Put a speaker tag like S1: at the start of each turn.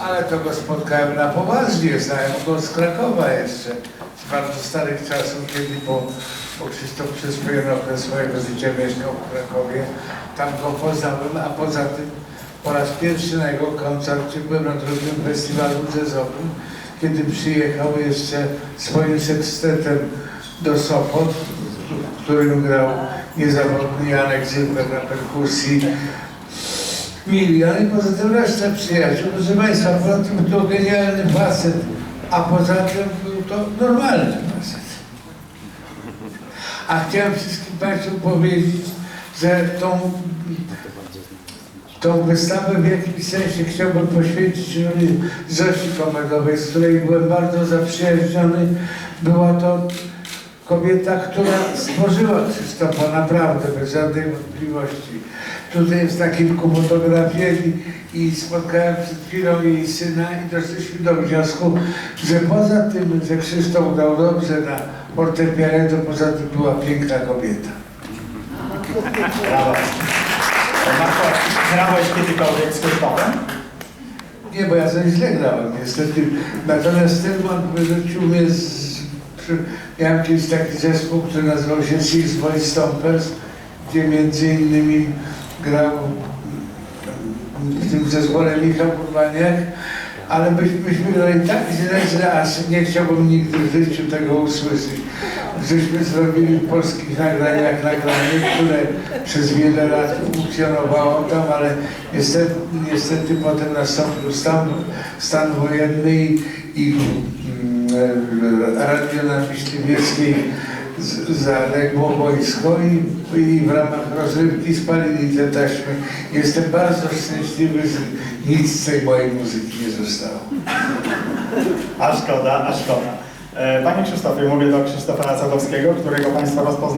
S1: Ale to go spotkałem na poważnie, znałem go z Krakowa jeszcze, z bardzo starych czasów, kiedy po, bo Krzysztof przez pewien okres swojego życia mieszkał w Krakowie. Tam go poznałem, a poza tym po raz pierwszy na jego koncercie byłem na drugim festiwalu jazzowym, kiedy przyjechał jeszcze swoim sekstetem do Sopot, w którym grał niezawodny Janek Zilber na perkusji, milion i poza tym reszta przyjaciół. Proszę Państwa, poza tym to genialny facet, a poza tym był to normalny facet. A chciałem wszystkim Państwu powiedzieć, że tą, tą wystawę w jakimś sensie chciałbym poświęcić Zosi Komedowej, z której byłem bardzo zaprzyjaźniony. Była to kobieta, która stworzyła Krzysztofa naprawdę, bez żadnej wątpliwości. Tutaj jest na kilku fotografiach i, i spotkałem przed chwilą jej syna i doszliśmy do wniosku, że poza tym, że Krzysztof dał dobrze na fortepianie, to poza tym była piękna kobieta.
S2: Brawo. Marko, grałeś kiedykolwiek z Krzysztofem?
S1: Nie, bo ja coś źle grałem niestety. Natomiast Styrman wyrzucił mnie z... Miałem kiedyś taki zespół, który nazywał się Six Boy Stompers, gdzie między innymi grał w tym zespole Michał Urbaniak, ale myśmy, grali tak źle, że aż nie chciałbym nigdy w życiu tego usłyszeć. Żeśmy zrobili w polskich nagraniach nagranie, które przez wiele lat funkcjonowało tam, ale niestety, niestety potem nastąpił stan, stan wojenny i, i mm, radio na Myśliwieckiej z- zaległo wojsko i, i w ramach rozrywki spalili te taśmy. Jestem bardzo szczęśliwy, że nic z tej mojej muzyki nie zostało.
S2: A szkoda, a szkoda. E, Panie Krzysztofie, mówię do Krzysztofa Sadowskiego, którego Państwo rozpoznają.